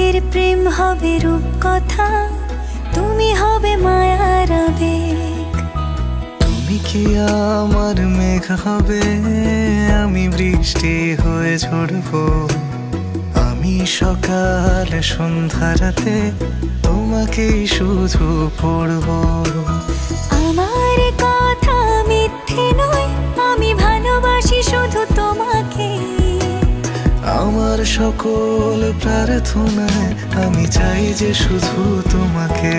আমাদের প্রেম হবে রূপ কথা, তুমি হবে মায়ার আবেগ। তুমি কি আমার মেঘ হবে? আমি বৃষ্টি হয়ে ঝরবো। আমি সকাল সন্ধ্যা রাতে তোমাকেই শুধু পড়ব। আমার সকল প্রার্থনায় আমি চাই যে শুধু তোমাকে।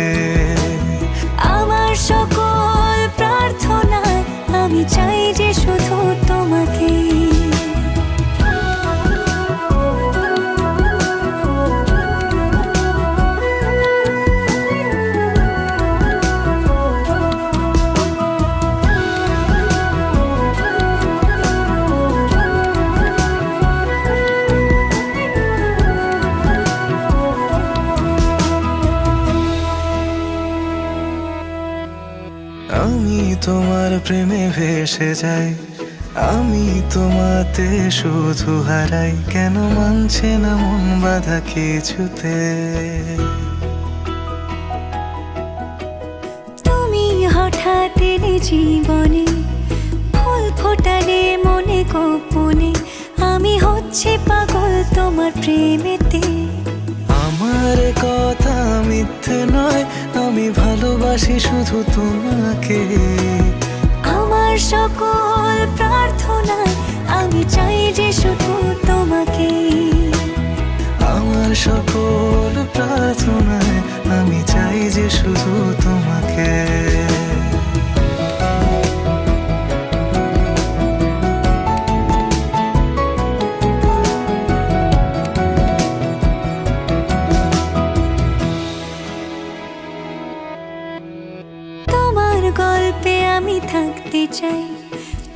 আমি তোমার প্রেমে ভেসে যাই। আমি তোমাতে শুধু হারাই। কেন মানছে না মন বাধা কিছুতে? তুমি হঠাৎ এলে জীবনে, ফুল ফোটালে মনে গোপনে। আমি হচ্ছে পাগল তোমার প্রেমেতে। ভালোবাসি শুধু তোমাকে। আমার সকল প্রার্থনা আমি চাই যে শুধু তোমাকে। আমার সকল প্রার্থনা আমি চাই যে শুধু তোমাকে। চাই।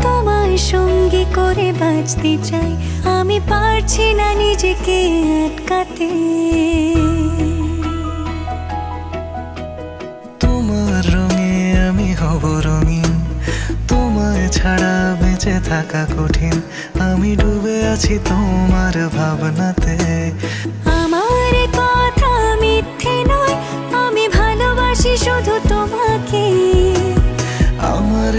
তোমার সঙ্গী করে বাঁচতে চাই। আমি পারছি না নিজেকে আটকাতে। তোমার রঙে আমি হব রঙিন। তোমায় ছাড়া বেঁচে থাকা কঠিন। আমি ডুবে আছি তোমার ভাবনাতে।